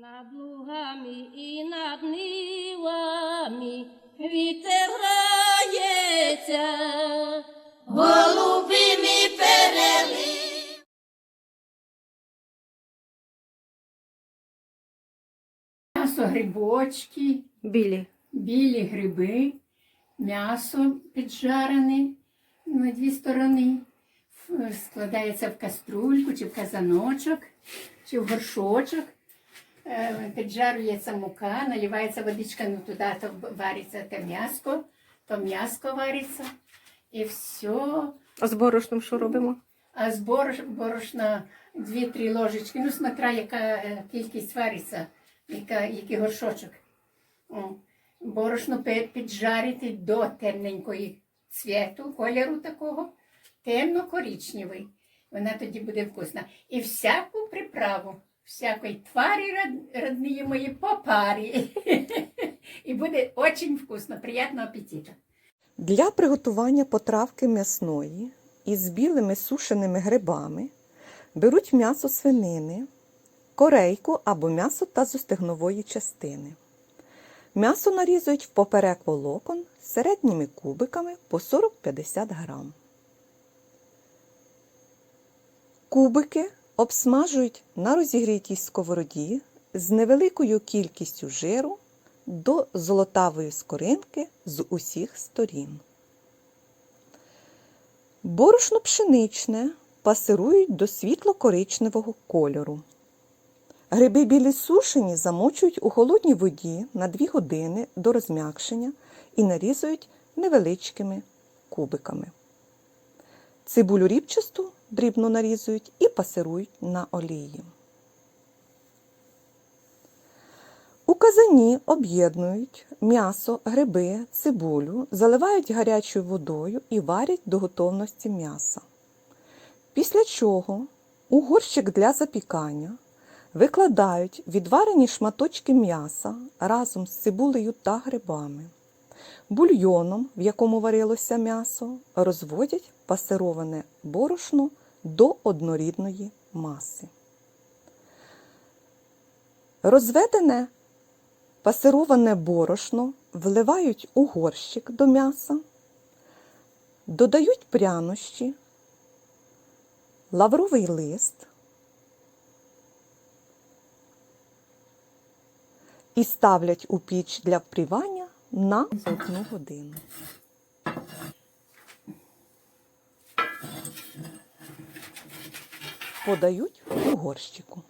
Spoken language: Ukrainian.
Над лугами і над нивами вітер грається, голубими перели. М'ясо, грибочки, Білі. білі гриби, м'ясо піджарене на дві сторони. Складається в каструльку чи в казаночок, чи в горшочок. Е, Піджарюється мука, наливається водичка, ну туди то вариться те м'яско, то м'яско вариться. І все. А з борошном що робимо? А з борош- борошна 2-3 ложечки, ну смотря яка е, кількість вариться, яка, який горшочок. Борошно піджарити до темненької цвіту, кольору такого, темно-коричневий. Вона тоді буде вкусна. І всяку приправу, всякої тварі род- родні мої по парі. І буде дуже вкусно, приємного апетиту. Для приготування потравки м'ясної із білими сушеними грибами беруть м'ясо свинини, корейку або м'ясо тазостегнової частини. М'ясо нарізують в поперек волокон середніми кубиками по 40-50 грам. Кубики обсмажують на розігрітій сковороді з невеликою кількістю жиру до золотавої скоринки з усіх сторін. Борошно пшеничне пасирують до світло-коричневого кольору. Гриби білі сушені замочують у холодній воді на 2 години до розм'якшення і нарізують невеличкими кубиками. Цибулю рібчасту дрібно нарізують і пасирують на олії. У казані об'єднують м'ясо, гриби, цибулю, заливають гарячою водою і варять до готовності м'яса. Після чого у горщик для запікання викладають відварені шматочки м'яса разом з цибулею та грибами. Бульйоном, в якому варилося м'ясо, розводять пасироване борошно до однорідної маси. Розведене пасироване борошно вливають у горщик до м'яса, додають прянощі, лавровий лист і ставлять у піч для впрівання на одну годину. Подають у горщику.